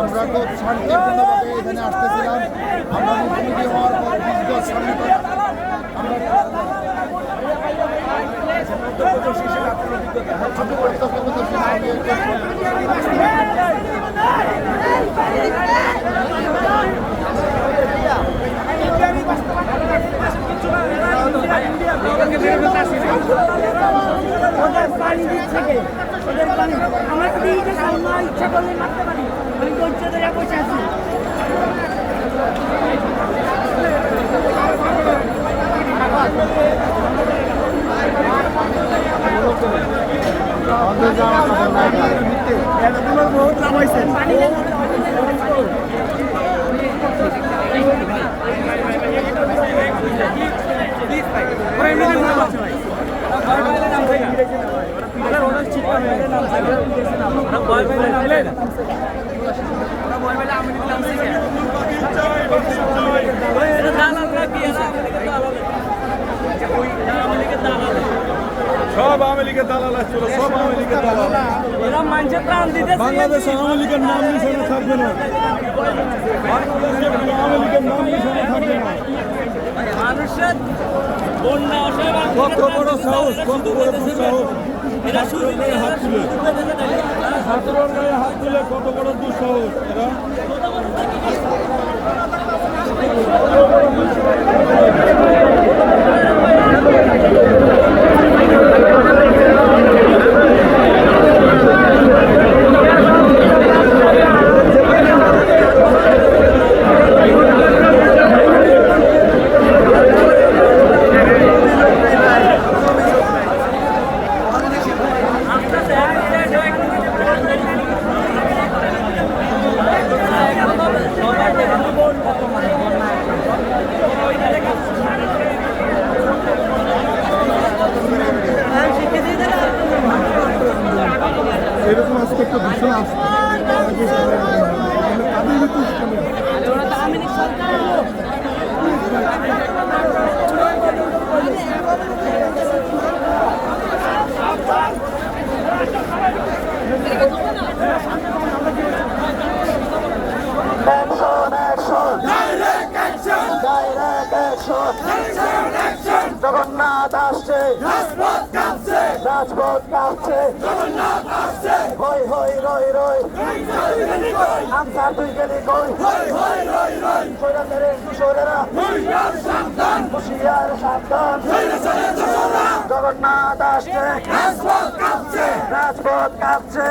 আমরা তো এখানে আসতেছিলাম আমরা আমি প্রত্যক্ষদর্শী আমি একটা ওদের পানি দিচ্ছে ওদের পানি আমরা তো দিয়েছে আমরা ইচ্ছা করলে মারতে পারি আমি ধৈর্য ধরে বসে আছি সব আওয়ামী লীগের দালাল আসছিল, সব আওয়ামী লীগের দালাল। বাংলাদেশ আওয়ামী লীগের নাম নিশানে থাকবে না। আওয়ামী লীগের নাম নিশানে থাকবে না। কত বড় সাহস, কত বড় দুঃসাহস ছাত্রর হাত তুলে কত বড় দুঃসাহস এরা? একটা ভীষণ আসছে অ্যাকশন জগন্নাথ আসছে রাজপথ কাঁপছে। হই হই রই রই। আমসার তুই গেলি কই? সৈরাচারের কিশোরেরা। হুঁশিয়ার সাবধান। জগন্নাথ। আসছে। রাজপথ কাঁপছে।